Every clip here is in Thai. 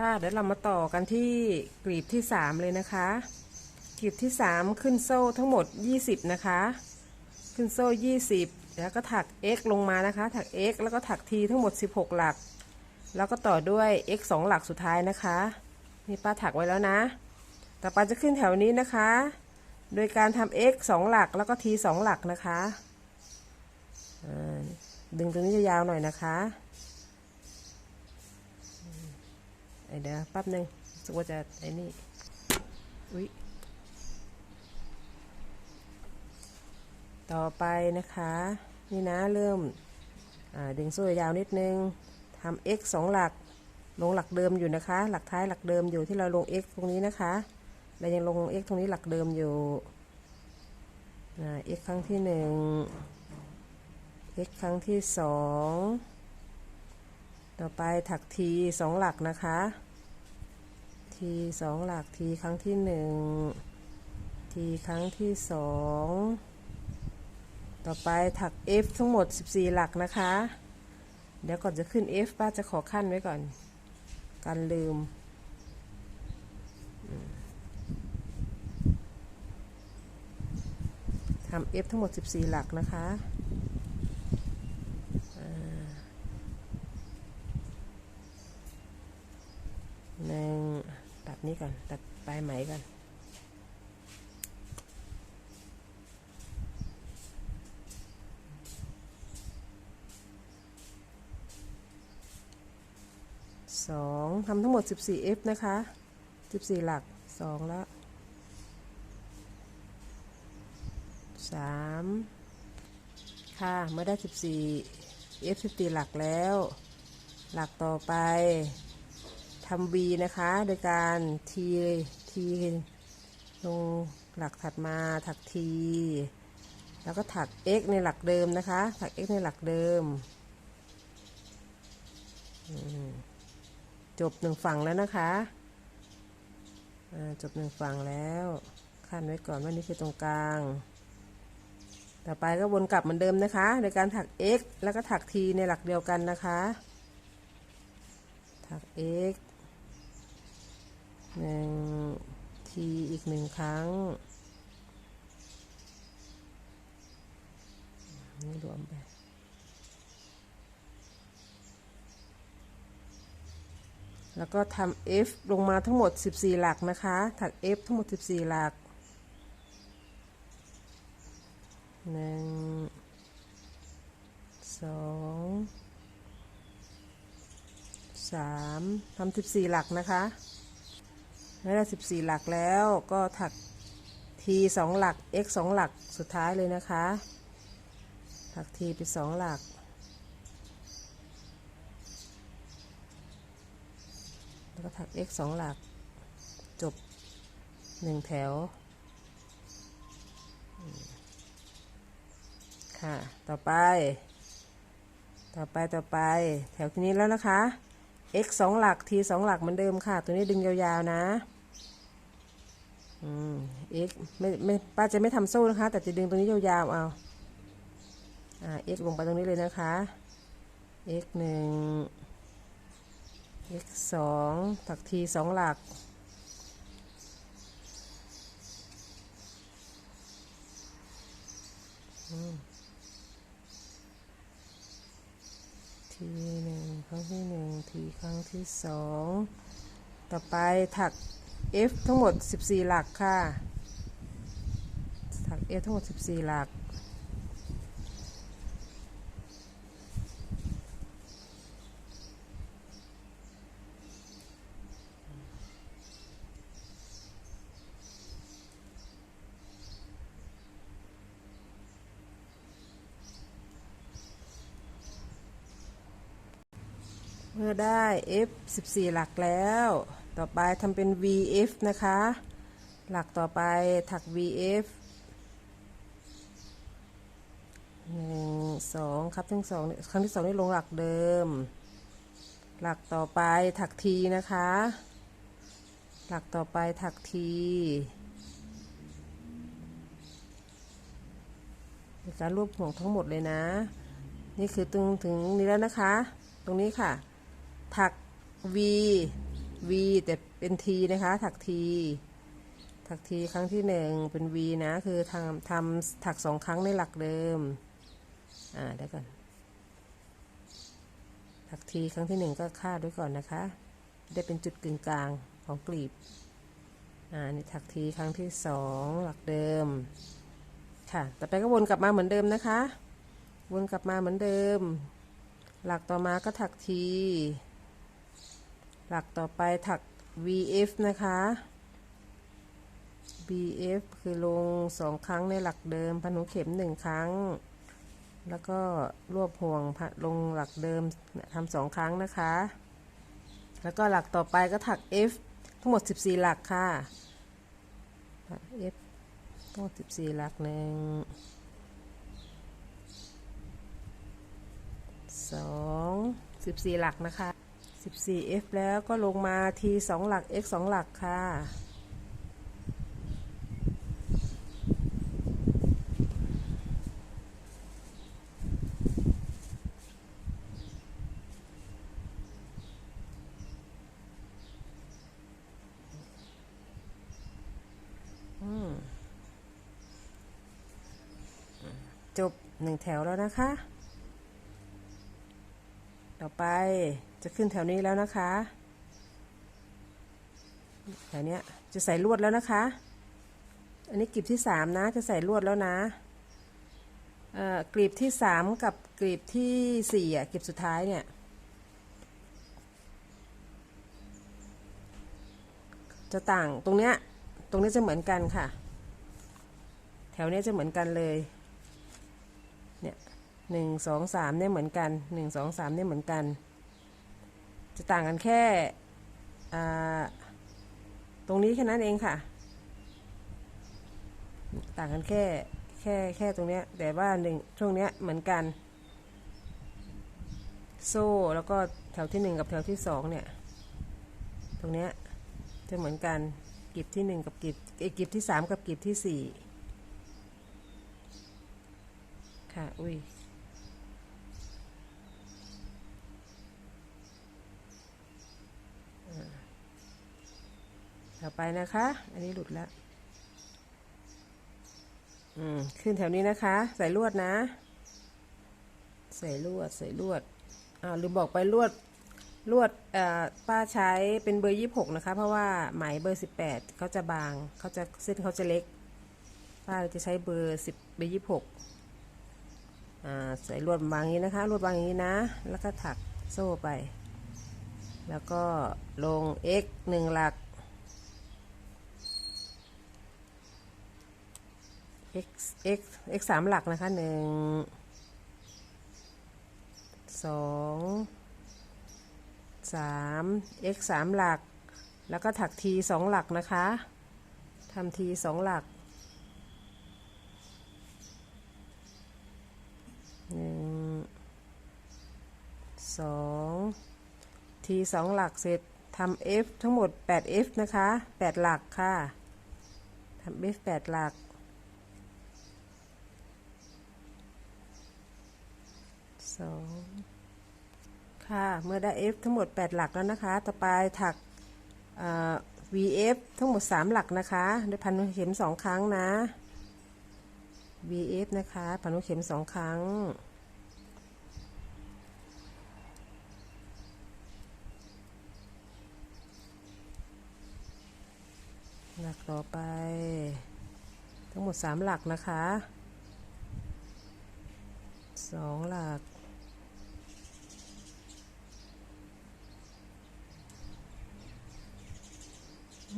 ค่ะเดี๋ยวเรามาต่อกันที่กลีบที่สามเลยนะคะกลีบที่สามขึ้นโซ่ทั้งหมด20นะคะ ขึ้นโซ่20แล้วก็ถัก x ลงมานะคะถัก x แล้วก็ถัก t ทั้งหมด16หกหลัก แล้วก็ต่อด้วย x 2หลักสุดท้ายนะคะนี่ป้าถักไว้แล้วนะ ต่อไปจะขึ้นแถวนี้นะคะ โดยการทำ x 2หลักแล้วก็ t 2หลักนะคะดึงตรงนี้ยาวๆหน่อยนะคะไอ เดี๋ยวแป๊บหนึ่งรู้สึกว่าจะไอ้นี่ อุ๊ยต่อไปนะคะ นี่นะเริ่มอ่าดึงโซ่ยาวนิดนึงทำ x สองหลัก ลงหลักเดิมอยู่นะคะ หลักท้ายหลักเดิมอยู่ที่เราลง x ตรงนี้นะคะเรายังลง x ตรงนี้หลักเดิมอยู่อ่า x ครั้งที่หนึ่ง x ครั้งที่สอง ต่อไปถัก t สองหลักนะคะ t สองหลัก t ครั้งที่หนึ่ง t ครั้งที่สองต่อไปถัก f ทั้งหมด 14 หลักนะคะ เดี๋ยวก่อนจะขึ้น f ป้าจะขอขั้นไว้ก่อน กันลืม ทำ f ทั้งหมด 14 หลักนะคะอ่าหนึ่งตัด นี้ก่อน ตัดปลายไหมก่อนสองทำทั้งหมด 14 f นะคะ 14 หลัก 2 แล้ว 3 ค่ะ เมื่อได้ 14 f 14 หลักแล้ว หลักต่อไป ทำ v นะคะ โดยการ t t ลงหลักถัดมาถัก t แล้วก็ถัก x ในหลักเดิมนะคะ ถัก x ในหลักเดิม จบหนึ่งฝั่งแล้วนะคะจบหนึ่งฝั่งแล้วขั้นไว้ก่อนว่านี่คือตรงกลาง ต่อไปก็วนกลับเหมือนเดิมนะคะ โดยการถัก x แล้วก็ถัก t ในหลักเดียวกันนะคะ ถัก x หนึ่ง t อีกหนึ่งครั้งนี่รวมไปแล้วก็ทำ f ลงมาทั้งหมด 14 หลักนะคะ ถัก f ทั้งหมด 14 หลักหนึ่งสองสามทำ 14 หลักนะคะ ไม่ได้ 14 หลักแล้วก็ถัก t 2หลัก x 2หลักสุดท้ายเลยนะคะ ถัก t ไป 2 หลัก แล้วก็ถัก x สองหลัก จบหนึ่งแถว ค่ะ ต่อไป ต่อไปต่อไปแถวที่นี้แล้วนะคะ x สองหลัก t สองหลักเหมือนเดิมค่ะ ตัวนี้ดึงยาวๆนะ อืม x ไม่ไม่ป้าจะไม่ทำโซ่นะคะ แต่จะดึงตรงนี้ยาวๆเอา อ่า x ลงไปตรงนี้เลยนะคะ x หนึ่ง x สองถัก t สองหลัก t หนึ่ง ครั้งที่หนึ่ง t ครั้งที่สองต่อไปถัก f ทั้งหมด 14 หลักค่ะ ถัก f ทั้งหมด 14 หลัก เมื่อได้ f 14 หลักแล้ว ต่อไปทำเป็น vf นะคะ หลักต่อไปถัก vf หนึ่งสองครับทั้งสองครั้งที่สองนี่ลงหลักเดิม หลักต่อไปถัก t นะคะ หลักต่อไปถัก t ในการรวบห่วงทั้งหมดเลยนะ นี่คือตรงถึงนี้แล้วนะคะ ตรงนี้ค่ะ ถัก v V แต่เป็น T นะคะ ถัก T ถัก T ครั้งที่หนึ่งเป็น V นะ คือทำทำถักสองครั้งในหลักเดิม อ่าเดี๋ยวก่อน ถัก T ครั้งที่หนึ่งก็คาดไว้ก่อนนะคะ ได้เป็นจุดกึ่งกลางของกลีบ อ่า นี่ถัก T ครั้งที่สองหลักเดิม ค่ะ ต่อไปก็วนกลับมาเหมือนเดิมนะคะ วนกลับมาเหมือนเดิม หลักต่อมาก็ถัก T หลักต่อไปถัก VF นะคะ VF คือลงสองครั้งในหลักเดิมพันหัวเข็มหนึ่งครั้ง แล้วก็รวบห่วงลงหลักเดิมทำสองครั้งนะคะ แล้วก็หลักต่อไปก็ถัก F ทั้งหมด 14 หลักค่ะ F ทั้งหมด14 หลักหนึ่งสองสิบสี่หลักนะคะ 14 F แล้วก็ลงมา T 2หลัก X 2หลักค่ะ จบหนึ่งแถวแล้วนะคะ ต่อไป จะขึ้นแถวนี้แล้วนะคะ แถวนี้จะใส่ลวดแล้วนะคะ อันนี้กลีบที่สามนะ จะใส่ลวดแล้วนะอ่อกลีบที่สามกับกลีบที่สี่อะกลีบสุดท้ายเนี่ย จะต่างตรงเนี้ย ตรงนี้จะเหมือนกันค่ะ แถวเนี้ยจะเหมือนกันเลย เนี่ยหนึ่งสองสามเนี่ยเหมือนกันหนึ่งสองสามเนี่ยเหมือนกัน จะต่างกันแค่ตรงนี้แค่นั้นเองค่ะ ต่างกันแค่แค่แค่ตรงเนี้ยแต่ว่าหนึ่งช่วงเนี้ยเหมือนกัน โซ่แล้วก็แถวที่หนึ่งกับแถวที่สองเนี่ย ตรงเนี้ยจะเหมือนกันกีบที่หนึ่งกับกีบเอยกีบที่สามกับกีบที่สี่ค่ะ อุ้ย ต่อไปนะคะ อันนี้หลุดแล้วอืมขึ้นแถวนี้นะคะ ใส่ลวดนะ ใส่ลวดใส่ลวดอ่าลืมบอกไปลวดลวดอ่อป้าใช้เป็นเบอร์ยี่หกนะคะ เพราะว่าไหมเบอร์สิบแปดเขาจะบางเขาจะเส้นเขาจะเล็ก ป้าจะใช้เบอร์สิบเบอร์ยี่หกอ่าใส่ลวดบางอย่างนี้นะคะ ลวดบางอย่างนี้นะ แล้วก็ถักโซ่ไป แล้วก็ลง x หนึ่งหลัก x x x สามหลักนะคะหนึ่งสองสาม x สามหลัก แล้วก็ถัก t สองหลักนะคะทำ t สองหลักหนึ่งสอง t สองหลักเสร็จทำ f ทั้งหมด8 f นะคะ 8 หลักค่ะทำ f 8 หลัก สองค่ะ เมื่อได้ F ทั้งหมด 8 หลักแล้วนะคะ ต่อไปถัก VF ทั้งหมด 3 หลักนะคะด้วยพันเข็ม 2 ครั้งนะ VF นะคะ พันเข็ม 2 ครั้งหลักต่อไป ทั้งหมด 3 หลักนะคะสองหลัก อืม สา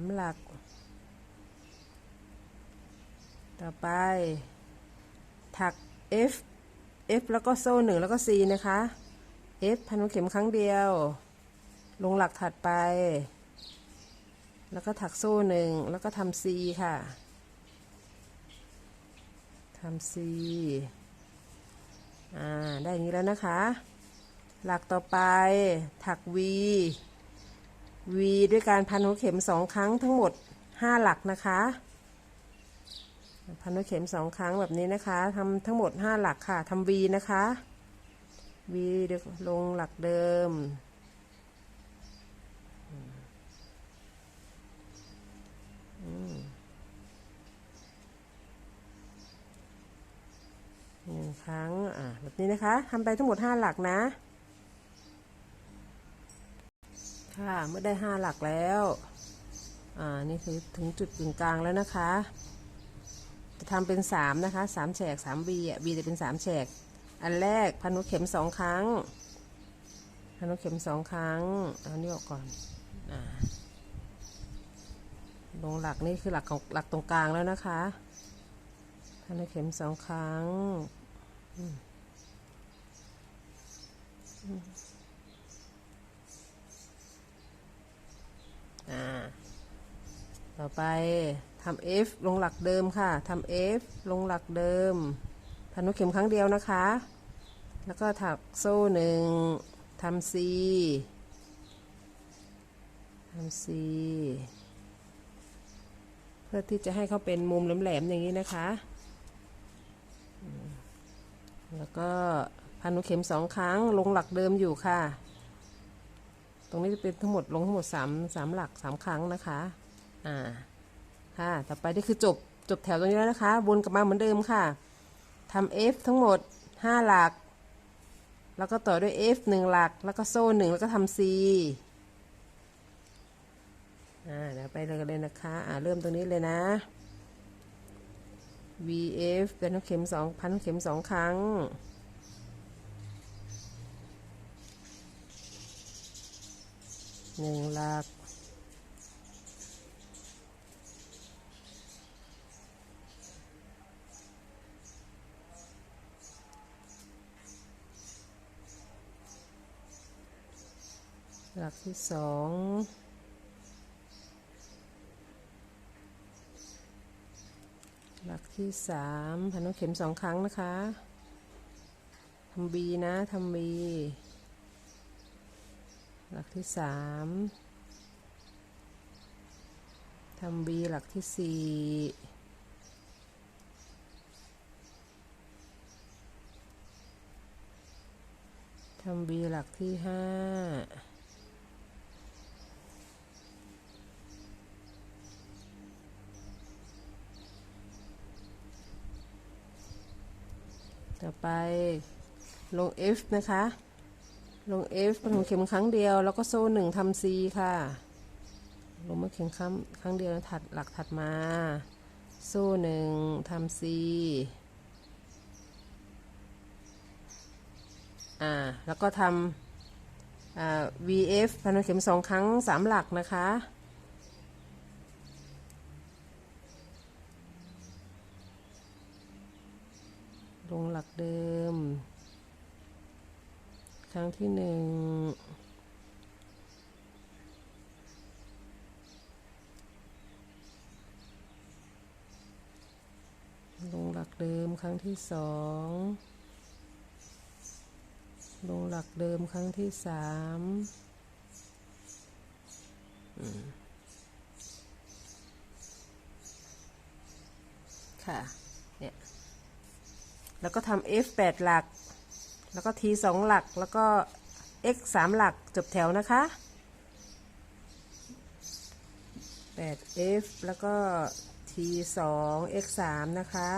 มหลัก ต่อไป ถัก F F แล้วก็โซ่หนึ่งแล้วก็ C นะคะ F พันหัวเข็มครั้งเดียว ลงหลักถัดไป แล้วก็ถักโซ่หนึ่งแล้วก็ทำ C ค่ะทำ C อ่าได้อย่างนี้แล้วนะคะ หลักต่อไปถัก V V ด้วยการพันหัวเข็มสองครั้งทั้งหมด 5 หลักนะคะ พันด้วเข็มสองครั้งแบบนี้นะคะทำทั้งหมดห้าหลักค่ะทำ V นะคะวีลงหลักเดิม หนึ่งครั้งอ่าแบบนี้นะคะทำไปทั้งหมดห้าหลักนะ ค่ะเมื่อได้ห้าหลักแล้ว อ่า นี่คือถึงจุดกึ่งกลางแล้วนะคะ จะทำเป็นสามนะคะสามแฉกสามบีอะบีจะเป็นสามแฉก อันแรกพันหัวเข็มสองครั้งพันหัวเข็มสองครั้งเอานี่ออกก่อนอ่าลงหลักนี่คือหลักของหลักตรงกลางแล้วนะคะพันเข็มสองครั้ง ต่อไปทำ F ลงหลักเดิมค่ะทำ F ลงหลักเดิมพันเข็มครั้งเดียวนะคะ แล้วก็ถักโซ่หนึ่งทำ C ทำ C เพื่อที่จะให้เขาเป็นมุมแหลมๆอย่างนี้นะคะ แล้วก็พันหัวเข็มสองครั้งลงหลักเดิมอยู่ค่ะ ตรงนี้จะเป็นทั้งหมดลงทั้งหมดสามสามหลักสามครั้งนะคะ อ่า ค่ะ ต่อไปนี่คือจบจบแถวตรงนี้แล้วนะคะ วนกลับมาเหมือนเดิมค่ะทำ F ทั้งหมดห้าหลัก แล้วก็ต่อด้วย F หนึ่งหลัก แล้วก็โซ่หนึ่งแล้วก็ทำ C อ่าเดี๋ยวไปเลยกันเลยนะคะ อ่าเริ่มตรงนี้เลยนะ VF เป็นลูกเข็มสองพันลูกเข็มสองครั้ง หนึ่งหลัก หลักที่สอง หลัก ที่สามพันนกเข็มสองครั้งนะคะทำบีนะทำบีหลักที่สามทำบีหลักที่สี่ทำบีหลักที่ห้า ต่อไปลง F นะคะ ลง F ป็นของเข็มครั้งเดียว แล้วก็โซ่หนึ่งทำ C ค่ะ ลงมาเข็มครั้งครั้งเดียวถัดหลักถัดมา โซ่หนึ่งทำ C อ่า แล้วก็ทำ VF พันเข็มสองครั้งสามหลักนะคะ ลงหลักเดิม ครั้งที่หนึ่งลงหลักเดิมครั้งที่สองลงหลักเดิมครั้งที่สามค่ะ เนี่ย แล้วก็ทำ F 8หลัก แล้วก็ T 2หลัก แล้วก็ X 3หลักจบแถวนะคะ 8 F แล้วก็ T 2 X 3นะคะ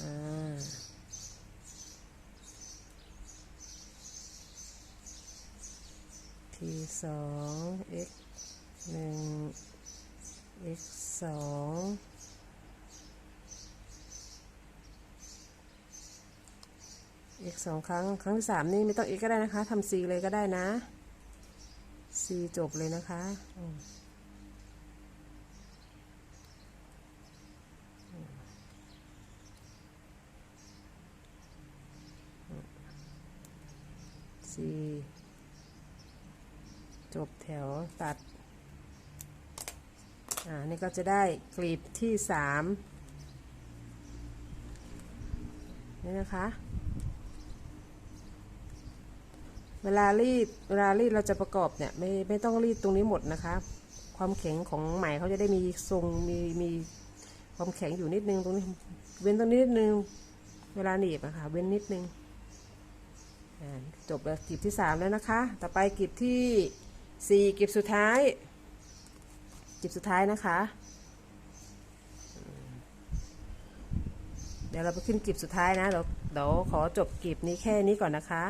อ่า T 2 X 1 X 2อี อีกสองครั้ง ครั้งที่สามนี่ไม่ต้องอีกก็ได้นะคะทำ C เลยก็ได้นะ C จบเลยนะคะซีจบแถวตัด อ่า นี่ก็จะได้กลีบที่สามนี่นะคะ เวลารีดเวลารีดเราจะประกอบเนี่ยไม่ไม่ต้องรีดตรงนี้หมดนะคะ ความแข็งของไหมเขาจะได้มีทรงมีมีความแข็งอยู่นิดนึงตรงนี้ เว้นตรงนี้นิดนึง เวลาหนีบอะค่ะเว้นนิดนึงจบแล้วกลีบที่สามแล้วนะคะ ต่อไปกลีบที่สี่กลีบสุดท้ายกลีบสุดท้ายนะคะ เดี๋ยวเราไปขึ้นกลีบสุดท้ายนะเดี๋ยวเดี๋ยวขอจบกลีบนี้แค่นี้ก่อนนะคะ